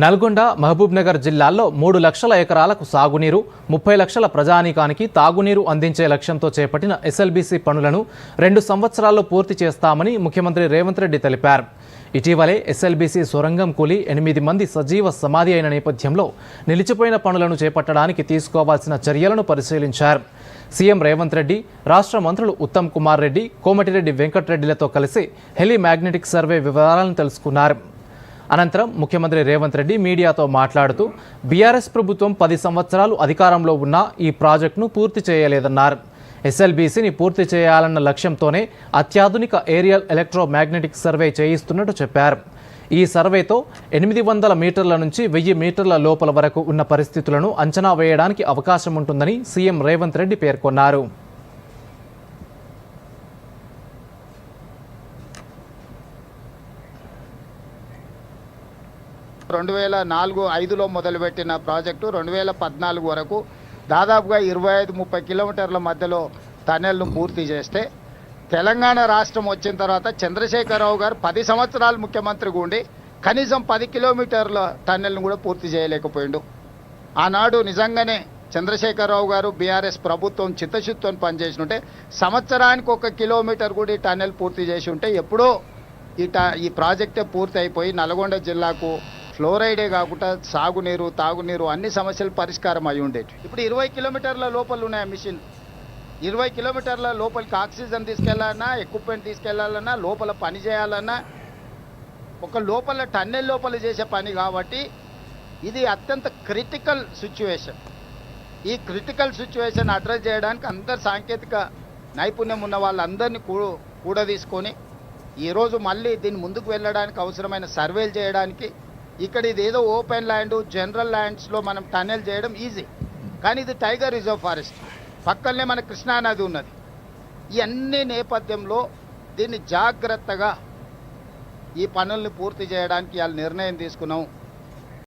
నల్గొండ మహబూబ్నగర్ జిల్లాల్లో మూడు లక్షల ఎకరాలకు సాగునీరు ముప్పై లక్షల ప్రజానీకానికి తాగునీరు అందించే లక్ష్యంతో చేపట్టిన ఎస్ఎల్బీసీ పనులను రెండు సంవత్సరాల్లో పూర్తి చేస్తామని ముఖ్యమంత్రి రేవంత్ రెడ్డి తెలిపారు. ఇటీవలే ఎస్ఎల్బీసీ సొరంగం కూలి ఎనిమిది మంది సజీవ సమాధి అయిన నేపథ్యంలో నిలిచిపోయిన పనులను చేపట్టడానికి తీసుకోవాల్సిన చర్యలను పరిశీలించారు. సీఎం రేవంత్ రెడ్డి రాష్ట్ర మంత్రులు ఉత్తమ్ కుమార్ రెడ్డి కోమటిరెడ్డి వెంకటరెడ్డిలతో కలిసి హెలి మ్యాగ్నెటిక్ సర్వే వివరాలను తెలుసుకున్నారు. అనంతరం ముఖ్యమంత్రి రేవంత్ రెడ్డి మీడియాతో మాట్లాడుతూ బీఆర్ఎస్ ప్రభుత్వం పది సంవత్సరాలు అధికారంలో ఉన్న ఈ ప్రాజెక్టును పూర్తి చేయలేదన్నారు. ఎస్ఎల్బీసీని పూర్తి చేయాలన్న లక్ష్యంతోనే అత్యాధునిక ఏరియల్ ఎలక్ట్రోమాగ్నెటిక్ సర్వే చేయిస్తున్నట్టు చెప్పారు. ఈ సర్వేతో ఎనిమిది వందల మీటర్ల నుంచి వెయ్యి మీటర్ల లోపల వరకు ఉన్న పరిస్థితులను అంచనా వేయడానికి అవకాశం ఉంటుందని సీఎం రేవంత్ రెడ్డి పేర్కొన్నారు. రెండు వేల నాలుగు ఐదులో మొదలుపెట్టిన ప్రాజెక్టు రెండు వేల పద్నాలుగు వరకు దాదాపుగా ఇరవై ఐదు ముప్పై కిలోమీటర్ల మధ్యలో టనెల్ను పూర్తి చేస్తే తెలంగాణ రాష్ట్రం వచ్చిన తర్వాత చంద్రశేఖరరావు గారు పది సంవత్సరాలు ముఖ్యమంత్రిగా ఉండి కనీసం పది కిలోమీటర్ల టన్నెల్ను కూడా పూర్తి చేయలేకపోయిండు. ఆనాడు నిజంగానే చంద్రశేఖరరావు గారు బీఆర్ఎస్ ప్రభుత్వం చిత్తశుద్ధితో పనిచేసినట్టే సంవత్సరానికి ఒక కిలోమీటర్ కూడా ఈ టన్నెల్ పూర్తి చేసి ఉంటే ఎప్పుడో ఈ ఈ ప్రాజెక్టే పూర్తి అయిపోయి నల్గొండ జిల్లాకు ఫ్లోరైడే కాకుండా సాగునీరు తాగునీరు అన్ని సమస్యలు పరిష్కారం అయి ఉండేవి ఇప్పుడు ఇరవై కిలోమీటర్ల లోపల ఉన్నాయి మిషన్. ఇరవై కిలోమీటర్ల లోపలికి ఆక్సిజన్ తీసుకెళ్ళాలన్నా ఎక్విప్మెంట్ తీసుకెళ్ళాలన్నా లోపల పని చేయాలన్నా ఒక లోపల టన్నెల్ లోపల చేసే పని కాబట్టి ఇది అత్యంత క్రిటికల్ సిచ్యువేషన్. ఈ క్రిటికల్ సిచ్యువేషన్ అడ్రస్ చేయడానికి అందరు సాంకేతిక నైపుణ్యం ఉన్న వాళ్ళందరినీ కూ కూడా తీసుకొని ఈరోజు మళ్ళీ దీన్ని ముందుకు వెళ్ళడానికి అవసరమైన సర్వేలు చేయడానికి ఇక్కడ ఇది ఏదో ఓపెన్ ల్యాండ్ జనరల్ ల్యాండ్స్లో మనం టన్నెల్ చేయడం ఈజీ. కానీ ఇది టైగర్ రిజర్వ్ ఫారెస్ట్. పక్కనే మన కృష్ణానది ఉన్నది. ఈ అన్ని నేపథ్యంలో దీన్ని జాగ్రత్తగా ఈ పనుల్ని పూర్తి చేయడానికి వాళ్ళు నిర్ణయం తీసుకున్నాం.